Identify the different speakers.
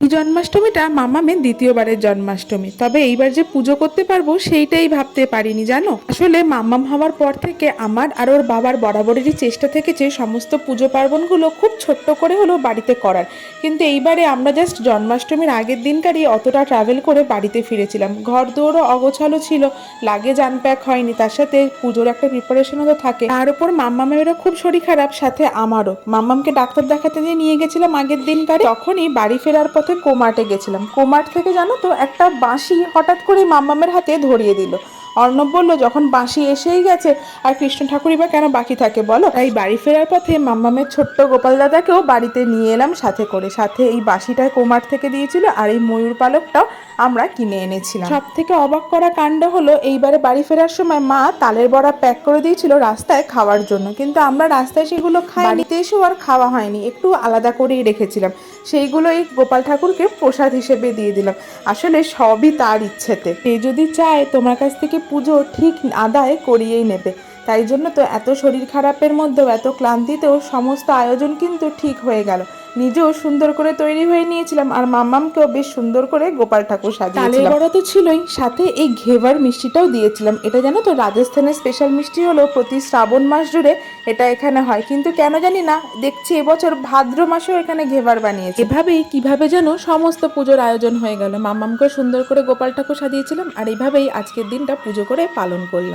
Speaker 1: এই জন্মাষ্টমীটা মামামের দ্বিতীয়বারের জন্মাষ্টমী। তবে এইবার যে পুজো করতে পারব সেইটাই ভাবতে পারিনি, জানো? আসলে মাম্মাম হওয়ার পর থেকে আমার আর ওর বাবার বরাবরেরই চেষ্টা থেকেছে সমস্ত পুজো পার্বণগুলো খুব ছোট্ট করে হলেও বাড়িতে করার। কিন্তু এইবারে আমরা জাস্ট জন্মাষ্টমীর আগের দিনকারই অতটা ট্রাভেল করে বাড়িতে ফিরেছিলাম। ঘর দৌড়ও অগোছালো ছিল লাগেজ প্যাক হয়নি, তার সাথে পুজোর একটা প্রিপারেশনও তো থাকে। তার উপর মাম্মামেরও খুব শরীর খারাপ, সাথে আমারও। মাম্মামকে ডাক্তার দেখাতে নিয়ে গেছিলাম আগের দিনকারে তখনই বাড়ি ফেরার পথে কোমার্টে গেছিলাম। কোমার্ট থেকে জানো তো একটা বাঁশি হঠাৎ করে মাম্মামের হাতে ধরিয়ে দিল। অর্ণব বলল, যখন বাঁশি এসেই গেছে, আর কৃষ্ণ ঠাকুরই বা কেন বাকি থাকে বলো? তাই বাড়ি ফেরার পথে মাম্মামের ছোট্ট গোপাল দাদাকেও বাড়িতে নিয়ে এলাম সাথে করে। সাথে এই বাঁশিটা কোমার থেকে দিয়েছিল, আর এই ময়ূর পালকটাও আমরা কিনে এনেছিলাম। সব থেকে অবাক করা কাণ্ড হলো, এইবারে বাড়ি ফেরার সময় মা তালের বড়া প্যাক করে দিয়েছিল রাস্তায় খাওয়ার জন্য। কিন্তু আমরা রাস্তায় সেগুলো খাই বাড়িতে এসেও আর খাওয়া হয়নি, একটু আলাদা করেই রেখেছিলাম। সেইগুলো এই গোপাল ঠাকুরকে প্রসাদ হিসেবে দিয়ে দিলাম। আসলে সবই তার ইচ্ছেতে। সে যদি চায়, তোমার কাছ থেকে পুজো ঠিক আদায় করিয়েই নেবে। তাই জন্য তো এত শরীর খারাপের মধ্যেও, এত ক্লান্তিতেও সমস্ত আয়োজন কিন্তু ঠিক হয়ে গেল। নিজেও সুন্দর করে তৈরি হয়ে নিয়েছিলাম আর মাম্মামকেও বেশ সুন্দর করে গোপাল ঠাকুর সাজিয়েছিলাম। বড়া তো ছিলই সাথে এই ঘেভার মিষ্টিটাও দিয়েছিলাম। এটা জানো তো রাজস্থানের স্পেশাল মিষ্টি হলো প্রতি শ্রাবণ মাস জুড়ে এটা এখানে হয়। কিন্তু কেন জানি না দেখছি এবছর ভাদ্র মাসেও এখানে ঘেভার বানিয়েছে। এভাবেই কীভাবে যেন সমস্ত পুজোর আয়োজন হয়ে গেল। মাম্মামকে সুন্দর করে গোপাল ঠাকুর সাজিয়েছিলাম আর এইভাবেই আজকের দিনটা পুজো করে পালন করলাম।